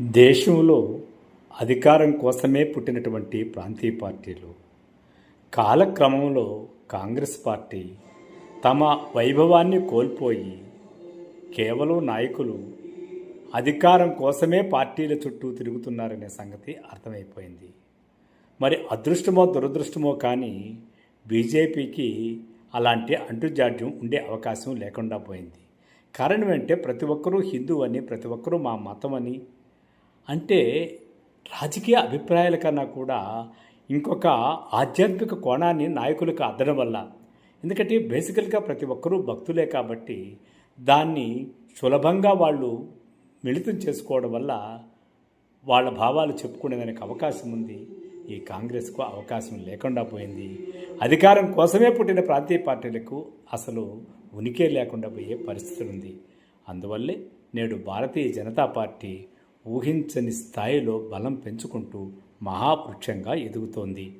దేశంలో అధికారం కోసమే పుట్టినటువంటి ప్రాంతీయ పార్టీలు కాలక్రమంలో కాంగ్రెస్ పార్టీ తమ వైభవాన్ని కోల్పోయి కేవలం నాయకులు అధికారం కోసమే పార్టీల చుట్టూ తిరుగుతున్నారనే సంగతి అర్థమైపోయింది. మరి అదృష్టమో దురదృష్టమో కానీ బీజేపీకి అలాంటి అంటుజాడ్యం ఉండే అవకాశం లేకుండా పోయింది. కారణం ఏంటంటే ప్రతి ఒక్కరూ హిందూ అని ప్రతి ఒక్కరూ మా మతం అని అంటే రాజకీయ అభిప్రాయాల కన్నా కూడా ఇంకొక ఆధ్యాత్మిక కోణాన్ని నాయకులకు అద్దడం వల్ల. ఎందుకంటే బేసికల్గా ప్రతి ఒక్కరూ భక్తులే కాబట్టి దాన్ని సులభంగా వాళ్ళు మిళితం చేసుకోవడం వల్ల వాళ్ళ భావాలు చెప్పుకునేదానికి అవకాశం ఉంది. ఈ కాంగ్రెస్కు అవకాశం లేకుండా పోయింది. అధికారం కోసమే పుట్టిన ప్రాంతీయ పార్టీలకు అసలు ఉనికే లేకుండా పోయే పరిస్థితి ఉంది అందువల్లే నేడు భారతీయ జనతా పార్టీ ఊహించని స్థాయిలో బలం పెంచుకుంటూ మహావృక్షంగా ఎదుగుతోంది.